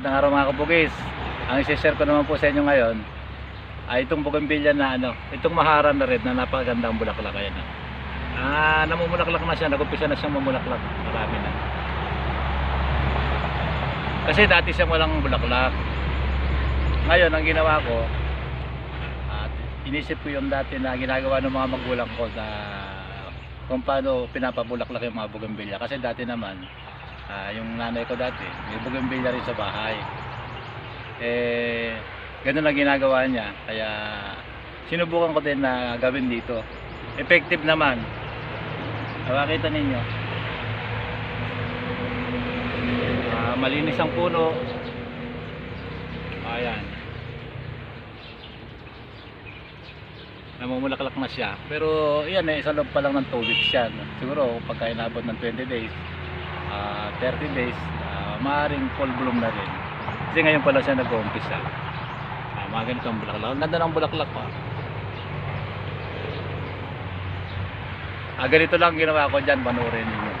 Magandang araw mga kabugis. Ang isi-share ko naman po sa inyo ngayon ay itong bougainvillea na ano, itong maharan na red na napakagandang bulaklak ayan. Ah, namumulaklak na siya, nag-umpisa na siyang mamulaklak. Marami na. Kasi dati siyang walang bulaklak. Ngayon, ang ginawa ko, at inisip ko yung dati na ginagawa ng mga magulang ko na kung paano pinapabulaklak yung mga bougainvillea. Kasi dati naman, Ah, yung nanay ko dati, may bougainvillea rin sa bahay. Eh, ganun ang ginagawa niya. Kaya, sinubukan ko din na gawin dito. Effective naman. Makita ninyo. Ah, malinis ang puno. Ayan. Namumulaklak na siya. Pero, yan eh, sa loob pa lang ng 2 weeks yan. Siguro, pagka inabot ng 20 days, ah 30 days, ah, maaaring full bloom na rin. Kasi ngayon pala siya nag-uumpisa. Ah, mga ganito ang bulaklak. Ganda ng bulaklak pa. Ah, ganito lang ginawa ko dyan, panurin ninyo.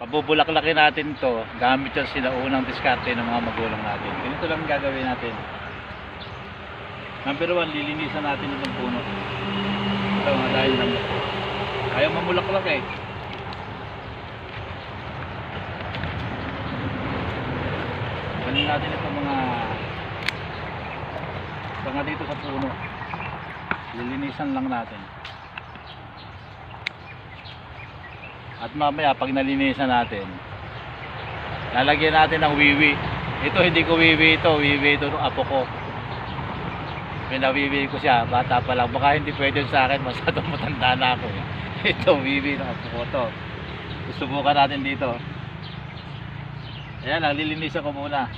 Pabubulaklakin natin to gamit yung sinaunang diskarte ng mga magulang natin. Ganito lang gagawin natin. Number one, lilinisan natin itong puno. Ito mga dahil ng ayaw mamulaklak eh. Ano natin itong mga mga dito sa puno. Lilinisan lang natin. At mamaya pag nalinisan natin, lalagyan natin ng wiwi. Ito hindi ko wiwi ito, wiwi ito ng apo ko. Pinawiwi ko siya, bata pa lang. Baka hindi pwede sa akin, masyadong matanda na ako. Ito, wiwi ng apo ko to. Susubukan natin dito. Ayan lang, lilinisan ko muna.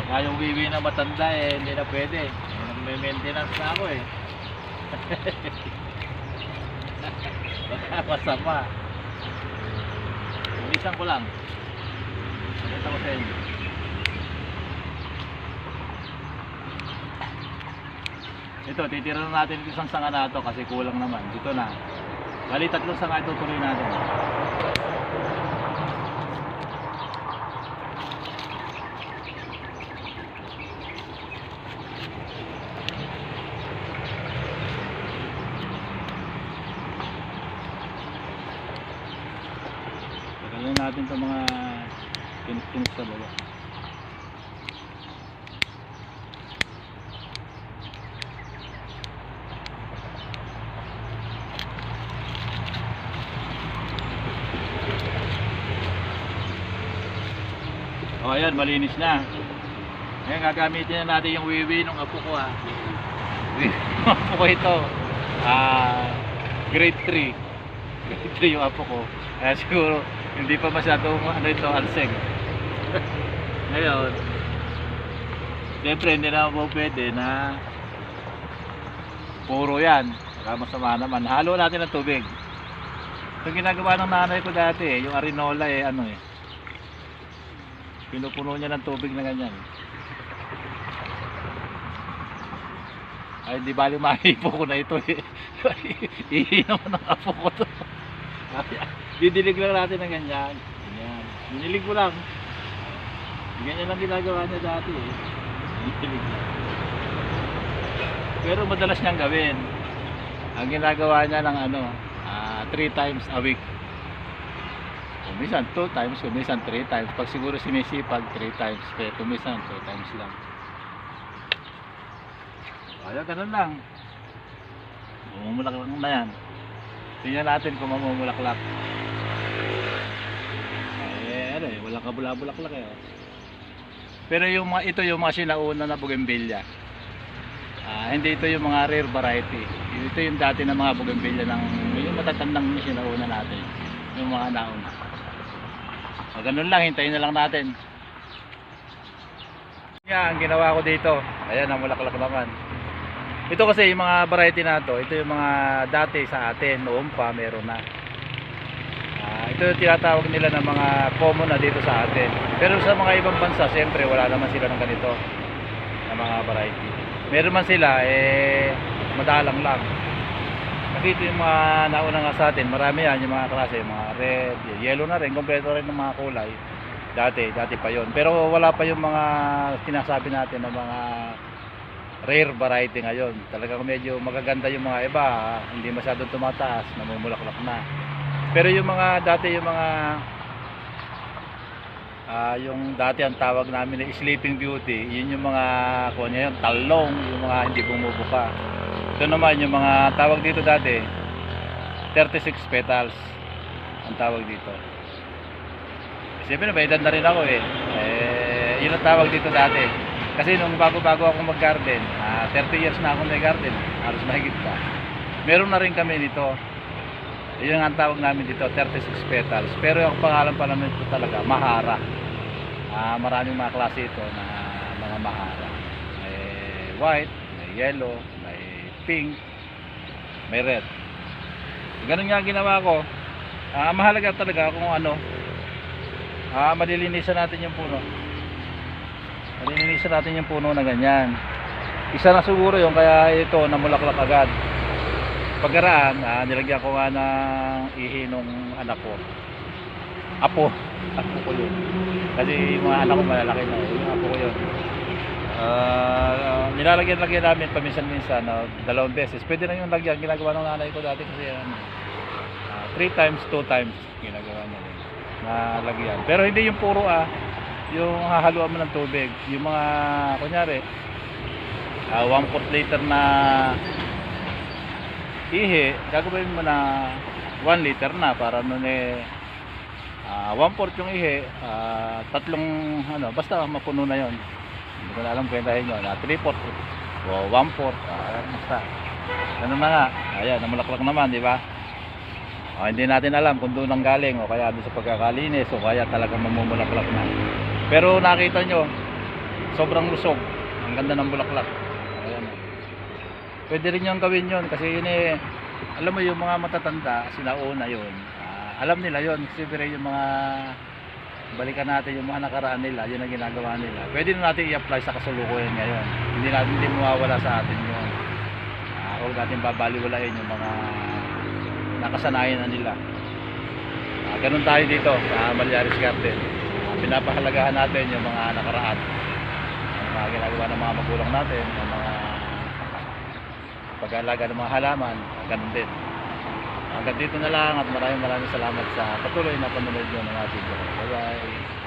Baka yung wiwi na matanda eh, hindi na pwede. May maintenance na ako eh. Baka masama. Linisan ko lang. Pakita ko sa inyo. Ito, titira na natin isang sanga na ito kasi kulang naman. Dito na. Bali, tatlong sanga ito tuloy natin. Tagalin natin itong mga kinis-kinis sa baba. Ayan, malinis na. Ngayon gagamitin na natin yung wiwi ng apo ko ng apo ko ito. Ah, grade 3. Grade 3 yung apo ko. Kaya siguro hindi pa masyadong ano ito, alseng. Ngayon, siyempre hindi na po pwede na puro yan. Baka masama naman. Halo natin ng tubig. Ito ginagawa ng nanay ko dati eh, yung arinola eh, ano eh. Pinupuno niya ng tubig na ganyan. Ay, di bali mahipo ko na ito eh. Ihi naman ang apo ko to. Didilig lang natin ng ganyan. Ganyan. Dinilig ko lang. Ganyan lang ginagawa niya dati eh. Didilig lang. Pero madalas niyang gawin. Ang ginagawa niya ng ano, 3 times a week. Kumisan 2 times, kumisan 3 times. Pag siguro sinisipag 3 times, kaya kumisan 2 times lang. Kaya ganun lang. Mamumulaklak na yan. Tingnan natin kung mamumulaklak. Eh, ano eh, walang kabula-bulaklak eh. Pero yung mga, ito yung mga sinauna na bougainvillea. Ah, hindi ito yung mga rare variety. Ito yung dati na mga bougainvillea ng yung matatandang sinauna natin. Yung mga nauna. So, ganun lang, hintayin na lang natin. Nga, ang ginawa ko dito, ayan, ang mulaklak naman. Ito kasi yung mga variety na to, ito yung mga dati sa atin, noon pa, meron na. Ah, ito yung tinatawag nila ng mga common na dito sa atin. Pero sa mga ibang bansa, siyempre, wala naman sila ng ganito na mga variety. meron man sila, eh, madalang lang. Ito yung mga nauna nga sa atin, marami yan, yung mga klase, mga red, yellow na rin, kompleto rin ng mga kulay. Dati, dati pa yon. Pero wala pa yung mga sinasabi natin ng mga rare variety ngayon. Talagang medyo magaganda yung mga iba, hindi masyadong tumataas, namumulaklak na. Pero yung mga dati yung mga ah yung dati ang tawag namin na sleeping beauty, yun yung mga kunya yun, talong, yung mga hindi bumubuka. Ito naman yung mga tawag dito dati 36 petals ang tawag dito. Siyempre may edad na rin ako eh. eh yun ang tawag dito dati. Kasi nung bago-bago ako mag-garden, ah, 30 years na ako may garden, halos mahigit pa. Meron na rin kami dito. Yun ang tawag namin dito, 36 petals. Pero yung pangalan pa namin ito talaga, Mahara. Ah, maraming mga klase ito na mga Mahara. May white, may yellow, pink, may red. Ganun nga ginawa ko. Ah, mahalaga talaga kung ano. Ah, malilinisan natin yung puno. Malilinisan natin yung puno na ganyan. Isa na siguro yung kaya ito namulaklak agad. Pagkaraan, ah, nilagyan ko nga ng ihi nung anak ko. Apo. Apo ko yun. Kasi yung mga anak ko malalaki na. Yung apo ko yun. Ah, nilalagyan-lagyan namin paminsan-minsan na dalawang beses. Pwede na yung lagyan. Ginagawa ng nanay ko dati kasi ano, ah, three times, two times ginagawa niya rin. Na lagyan. Pero hindi yung puro ah, yung hahaluan mo ng tubig. Yung mga, kunyari, ah, one fourth liter na ihi, gagawin mo na 1 liter na para nun eh ah, one fourth yung ihi, ah, tatlong ano, basta mapuno na yon. Hindi ko na alam kwentahin yun. Na 3 fourth o 1 fourth, ah, basta. Ganun na nga. Ayan, namulaklak naman, di ba? O, hindi natin alam kung doon ang galing o kaya doon sa pagkakalinis o kaya talagang mamumulaklak na. Pero nakita nyo, sobrang lusog. Ang ganda ng bulaklak. Ayan. Pwede rin yung gawin yun kasi yun eh, alam mo yung mga matatanda, sinauna yun. Ah, alam nila yun. Siyempre yung mga balikan natin yung mga nakaraan nila, yun ang ginagawa nila. Pwede na natin i-apply sa kasulukuyan ngayon. Hindi natin hindi mawawala sa atin yun. Huwag natin babaliwalain yung mga nakasanayan na nila. Ah, ganun tayo dito sa Malyaris Garden. Ah, pinapahalagahan natin yung mga nakaraan. Yung mga ginagawa ng mga magulang natin, yung mga pag-aalaga ng mga halaman, ganun din. Hanggang dito na lang at maraming maraming salamat sa patuloy na panonood nyo ng ating video. Bye bye!